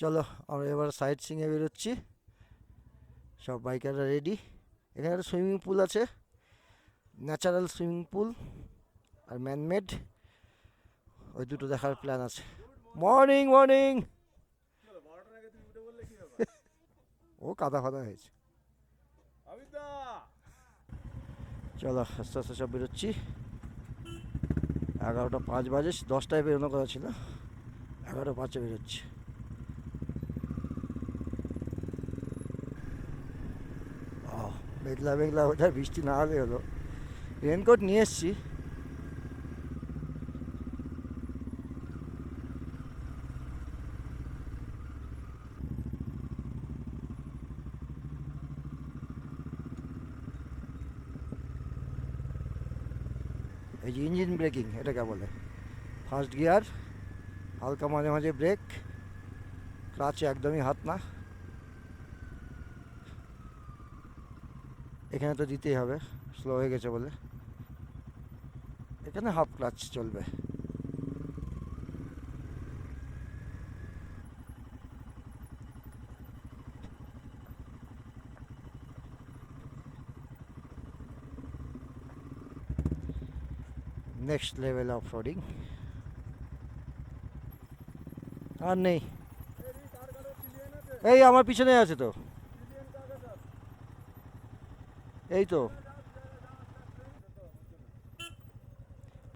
চলো আমরা এবার সাইড সিংয়ে বেরোচ্ছি। সব বাইকাররা রেডি এখানে একটা সুইমিং পুল আছে। ন্যাচারাল সুইমিং পুল আর ম্যানমেড ওই দুটো দেখার প্ল্যান আছে। মর্নিং মর্নিং ও কাদা ফাদা হয়েছে। চলো আস্তে আস্তে সব বেরোচ্ছি। এগারোটা পাঁচ বাজে, দশটায় বেরোনো কথা ছিল। এগারোটা পাঁচে বেরোচ্ছি। মেঘলা মেঘলা ওঠার বৃষ্টি না হলে হলো। রেনকোট নিয়ে এসছি। এই যে ইঞ্জিন ব্রেকিং এটাকে বলে। ফার্স্ট গিয়ার হালকা মাঝে মাঝে ব্রেক ক্লাচে একদমই হাত না। এখানে তো দিতেই হবে স্লো হয়ে গেছে বলে। এখানে হাফ ক্লাচ চলবে। নেক্সট লেভেল অফ রোডিং আর নেই। এই, আমার পিছনে আছে তো। এই তো।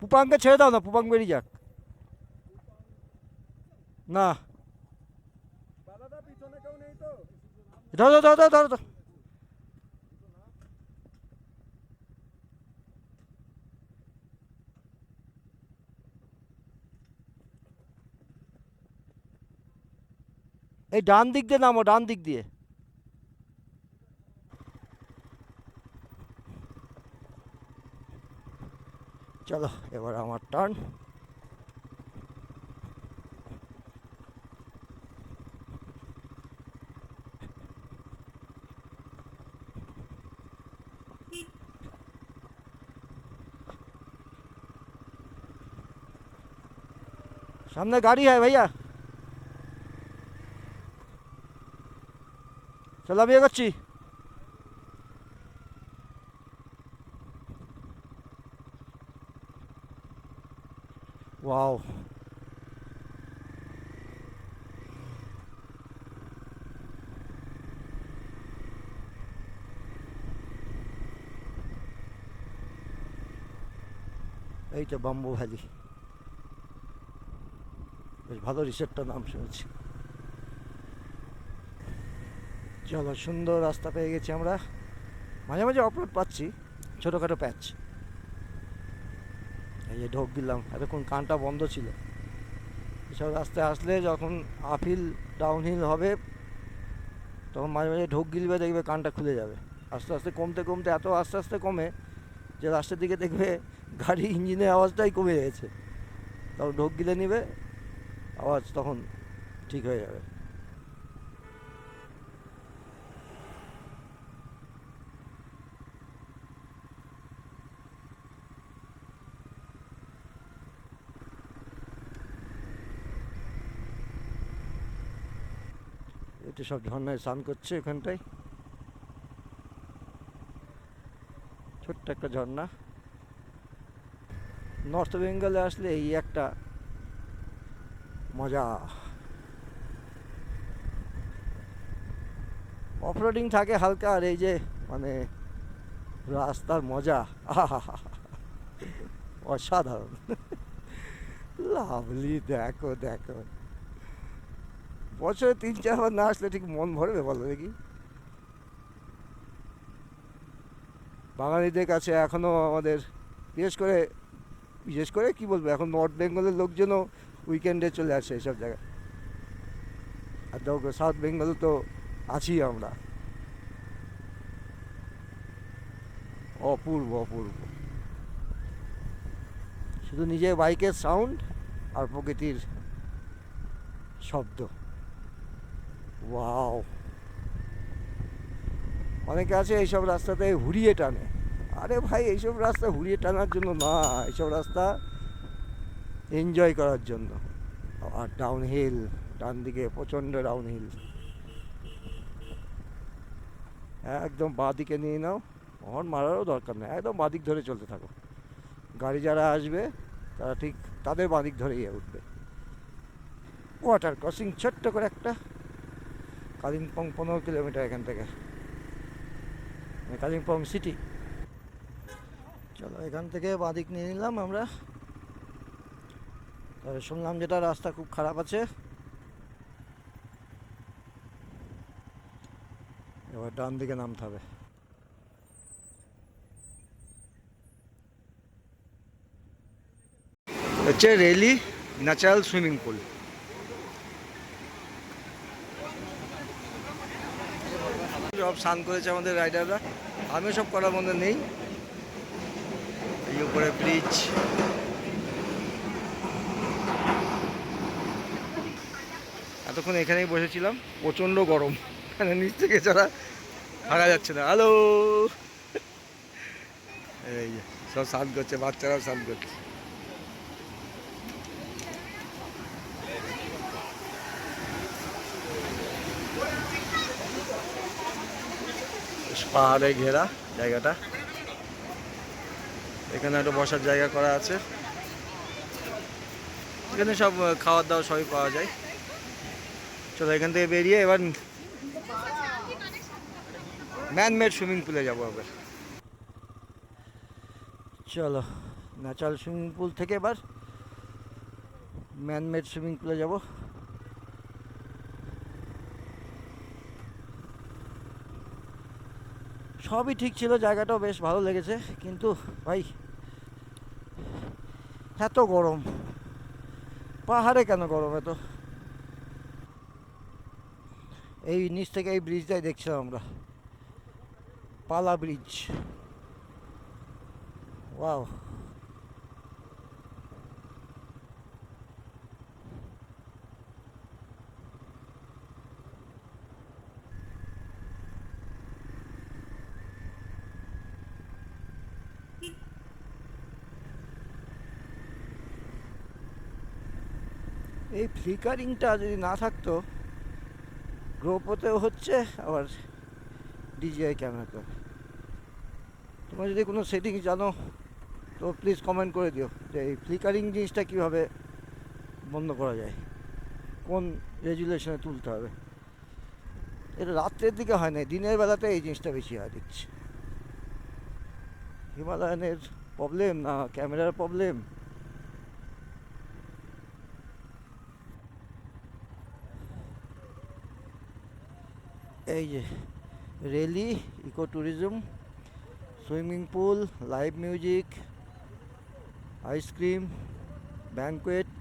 পুপাংকে ছেড়ে দাও না পুপাং বেরিয়ে যাক। না। ধরো ধরো ধরো ধরো। এই ডান দিক দিয়ে নামো, ডান দিক দিয়ে। চলো এবার আমার টার্ন সামনে গাড়ি হয় ভাইয়া চলো আমি এগোচ্ছি ওয়াও এই তো বাম্বু ভ্যালি বেশ ভালো রিসোর্টটার নাম শুনেছি। চলো, সুন্দর রাস্তা পেয়ে গেছি আমরা। মাঝে মাঝে অপলোড পাচ্ছি, ছোটোখাটো প্যাচ এই যে ঢোক দিলাম, এতক্ষণ কানটা বন্ধ ছিল। এসব রাস্তায় আসলে যখন আপহিল ডাউনহিল হবে, তখন মাঝে মাঝে ঢোক গিলবে, দেখবে কানটা খুলে যাবে। আস্তে আস্তে কমতে কমতে, এত আস্তে আস্তে কমে যে রাস্তার দিকে দেখবে গাড়ি ইঞ্জিনের আওয়াজটাই কমে গেছে। তখন ঢোক গিলে নিবে, আওয়াজ তখন ঠিক হয়ে যাবে। এটা সব ঝর্ণায় স্নান করছে এখানটায় ছোট্ট একটা ঝর্ণা। নর্থ বেঙ্গলে আসলে এই একটা মজা। অফরোডিং থাকে হালকা আর এই যে মানে রাস্তার মজা। অসাধারণ। লাভলি দেখো দেখো। বছরে তিন চারবার না আসলে ঠিক মন ভরবে বলো দেখি। বাঙালিদের কাছে এখনও আমাদের, বিশেষ করে বিশেষ করে কি বলব, এখন নর্থ বেঙ্গলের লোকজনও উইকেন্ডে চলে আসে এইসব জায়গায়। আর দেখো সাউথ বেঙ্গলে তো আছি আমরা। অপূর্ব অপূর্ব। শুধু নিজের বাইকের সাউন্ড আর প্রকৃতির শব্দ। ওয়াও অনেকে আছে এইসব রাস্তাতে হুড়িয়ে টানে। আরে ভাই, এইসব রাস্তা হুড়িয়ে টানার জন্য না, এইসব রাস্তা এনজয় করার জন্য। আর ডাউন হিল ডান দিকে প্রচণ্ড ডাউন হিল একদম বাঁ দিকে নিয়ে নাও হর্ন মারারও দরকার নেই, একদম বাঁ দিক ধরে চলতে থাকো। গাড়ি যারা আসবে, তারা ঠিক তাদের বাঁ দিক ধরেই উঠবে। ওয়াটার ক্রসিং ছোট্ট করে একটা, কালিম্পং পনেরো কিলোমিটার এখান থেকে। মানে কালিম্পং সিটি চলো, এখান থেকে বাঁদিক নিয়ে নিলাম আমরা। তবে শুনলাম যেটা রাস্তা খুব খারাপ আছে। এবার ডান দিকে নামতে হবে। হচ্ছে রেলি, ন্যাচারাল সুইমিং পুল। সব স্নান করেছে আমাদের রাইডাররা। আমিও সব করার মধ্যে নেই। এই উপরে ব্রিজ এতক্ষণ এখানেই বসেছিলাম, প্রচণ্ড গরম। নিচ থেকে যারা থাকা যাচ্ছে না। হ্যালো এই সব স্নান করছে, বাচ্চারাও স্নান করছে। পাহাড়ে ঘেরা জায়গাটা। এখানে একটা বসার জায়গা করা আছে। এখানে সব খাওয়ার দাওয়া সবই পাওয়া যায়। চলো এখান থেকে বেরিয়ে এবার ম্যানমেড সুইমিং পুলে যাব এবার চলো ন্যাচারাল সুইমিং পুল থেকে এবার ম্যানমেড সুইমিং পুলে যাব। সবই ঠিক ছিল, জায়গাটাও বেশ ভালো লেগেছে, কিন্তু ভাই এত গরম। পাহাড়ে কেন গরম এত? এই নিচ থেকে এই ব্রিজটাই দেখছিলাম আমরা। পালা ব্রিজ ওয়াও এই ফ্লিকারিংটা যদি না থাকতো গ্রোপোতেও হচ্ছে, আবার ডিজিআই ক্যামেরাতে তোমরা যদি কোনো সেটিংস জানো, তো প্লিজ কমেন্ট করে দিও যে এই ফ্লিকারিং জিনিসটা কীভাবে বন্ধ করা যায়, কোন রেজুলেশনে তুলতে হবে। এটা রাত্রের দিকে হয় না দিনের বেলাতে এই জিনিসটা বেশি হয়, দেখছি। হিমালয়ানের প্রবলেম না, ক্যামেরার প্রবলেম এই যে really eco tourism swimming pool live music ice cream banquet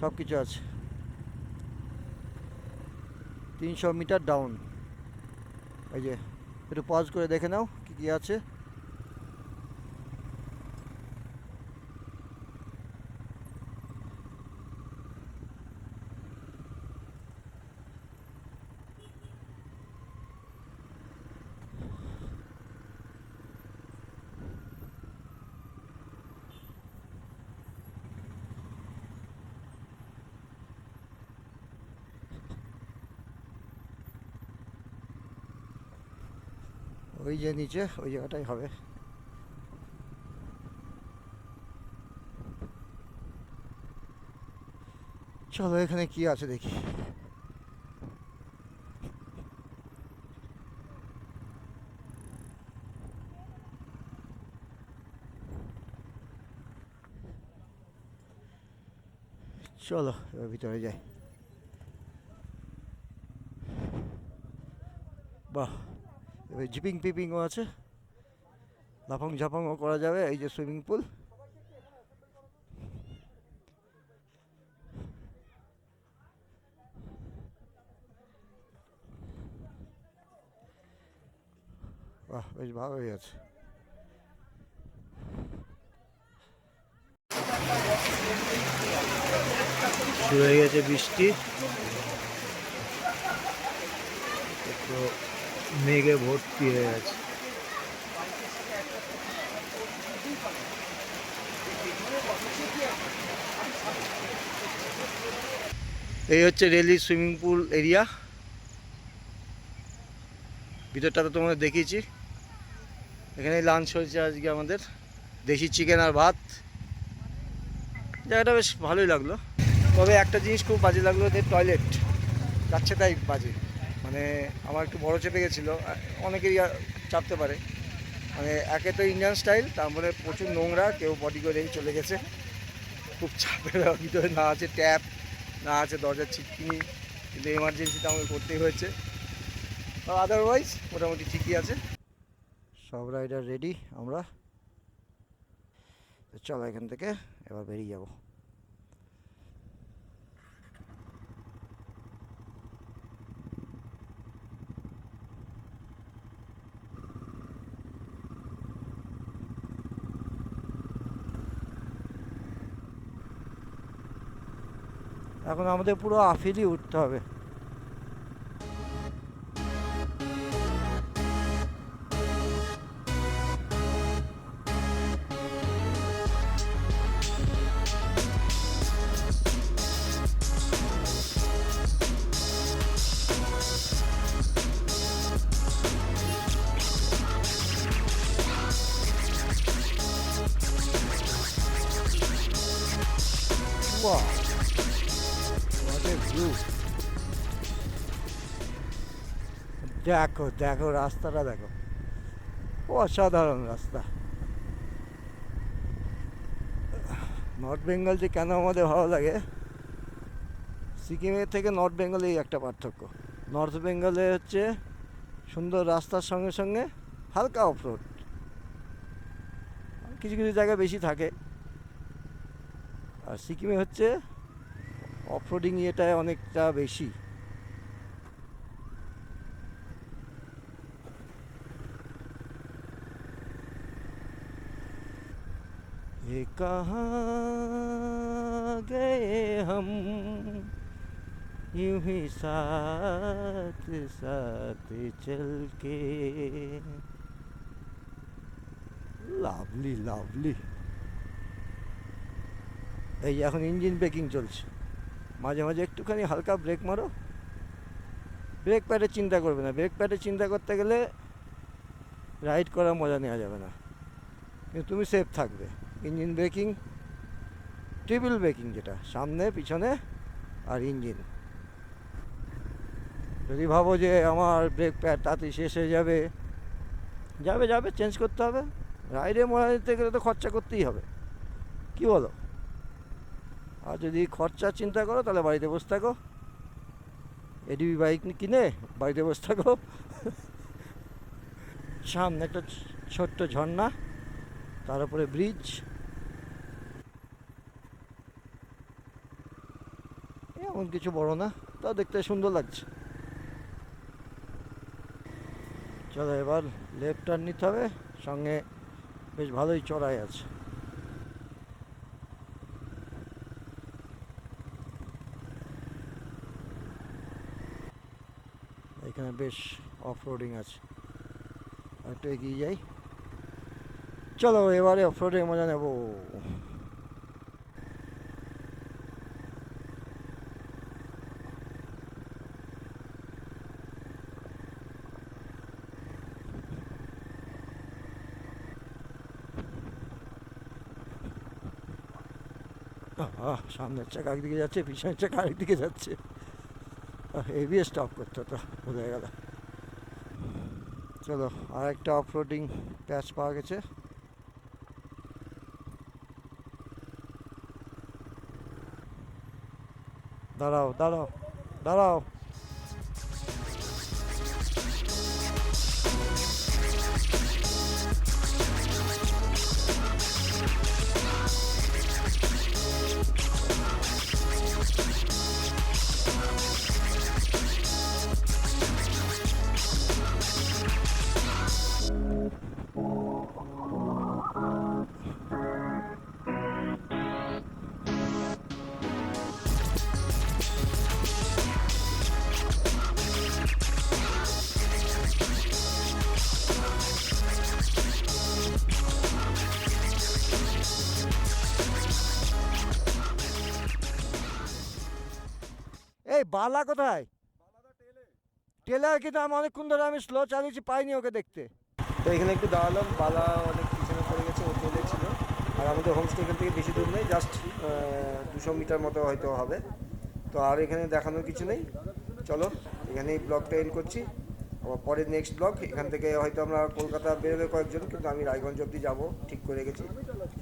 সব কিছু আছে। তিনশো মিটার ডাউন এই যে, একটু পজ করে দেখে নাও কী কী আছে। ওই যে নিচে, ওই জায়গাটাই হবে। চলো, এখানে কি আছে দেখি। চলো, এবার ভিতরে যাই। বাহ। এবার জিপিং পিপিংও আছে। লাফাং ঝাপাংও করা যাবে, এই যে সুইমিং পুল। বাহ, বেশ ভালোই আছে। শুরু হয়ে গেছে বৃষ্টি। একটু মেঘে ভর্তি হয়ে গেছে। এই হচ্ছে রেলি সুইমিং পুল এরিয়া। ভিতরটা তো তোমাদের দেখিয়েছি। এখানে লাঞ্চ হয়েছে আজকে আমাদের। দেশি চিকেন আর ভাত। জায়গাটা বেশ ভালোই লাগল। তবে একটা জিনিস খুব বাজে লাগল যে টয়লেট যাচ্ছে তাই বাজে। মানে আমার একটু বড় চেপে গেছিল। অনেকেরই চাপতে পারে। মানে একে তো ইন্ডিয়ান স্টাইল তারপরে প্রচুর নোংরা, কেউ বডি করেই চলে গেছে। খুব চাপের ভিতরে না আছে ট্যাপ, না আছে দরজার ছিটকিনি, কিন্তু এমার্জেন্সিতে আমাকে করতেই হয়েছে। আদারওয়াইজ মোটামুটি ঠিকই আছে। সব রাইডার রেডি আমরা। চলো এখান থেকে এবার বেরিয়ে যাব। এখন আমাদের পুরো আফিলই উঠতে হবে। দেখো দেখো রাস্তাটা, দেখো। অসাধারণ রাস্তা। নর্থ বেঙ্গল যে কেন আমাদের ভালো লাগে? সিকিমের থেকে নর্থ বেঙ্গলে এই একটা পার্থক্য। নর্থ বেঙ্গলে হচ্ছে সুন্দর রাস্তার সঙ্গে সঙ্গে হালকা অফরোড কিছু কিছু জায়গায় বেশি থাকে। আর সিকিমে হচ্ছে অফরোডিং ইয়েটায় অনেকটা বেশি ये कहाँ गए हम यूं ही साथ साथ चल के লাভলি লাভলি এই যে এখন ইঞ্জিন ব্রেকিং চলছে মাঝে মাঝে একটুখানি হালকা ব্রেক মারো ব্রেক প্যাডের চিন্তা করবে না ব্রেক প্যাডের চিন্তা করতে গেলে রাইড করার মজা নেওয়া যাবে না কিন্তু তুমি সেফ থাকবে ইঞ্জিন ব্রেকিং ট্রিপল ব্রেকিং যেটা, সামনে, পিছনে আর ইঞ্জিন। যদি ভাবো যে আমার ব্রেক প্যাড তাড়াতাড়ি শেষ হয়ে যাবে যাবে যাবে, চেঞ্জ করতে হবে। রাইডে মজা নিতে গেলে তো খরচা করতেই হবে। কি বলো? আর যদি খরচা চিন্তা করো, তাহলে বাড়িতে বসে থাকো। এডিবি বাইক কিনে বাড়িতে বসে থাকো। সামনে একটা ছোট্ট ঝর্ণা। তার উপরে ব্রিজ এমন কিছু বড় না, তা দেখতে সুন্দর লাগছে। চলো এবার লেফট টার্ন নিতে হবে, সঙ্গে বেশ ভালোই চড়াই আছে। এখানে বেশ অফ রোডিং আছে একটু এগিয়ে যাই। চলো এবারে অফ রোডে মজা নেব সামনের চাকা একদিকে যাচ্ছে পিছনের চাকা আরেকদিকে যাচ্ছে হেভি স্টপ করতে হতো ভুলে গেল চলো আর একটা অফরোডিং প্যাচ পাওয়া গেছে দাঁড়াও দাঁড়াও দাঁড়াও বালা কোথায়? টেলার কিন্তু আমি অনেকক্ষণ ধরে আমি স্লো চালিয়েছি, পাইনি ওকে দেখতে। তো এখানে একটু দাঁড়ালাম, বালা অনেক পিছনে পড়ে গেছে, ও চলে ছিল আর আমাদের হোমস্টে এখান থেকে বেশি দূর নেই জাস্ট দুশো মিটার মতো হয়তো হবে। তো আর এখানে দেখানোর কিছু নেই। চলো, এখানেই ব্লগটা এন্ড করছি। আবার পরের নেক্সট ব্লগ এখান থেকে হয়তো আমরা কলকাতা বেরোবে কয়েকজন, কিন্তু আমি রায়গঞ্জ অবধি যাব, ঠিক করে গেছি।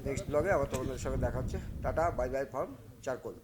নেক্সট ব্লগে আবার তোমাদের সঙ্গে দেখা হচ্ছে। Tata bye bye from charcoal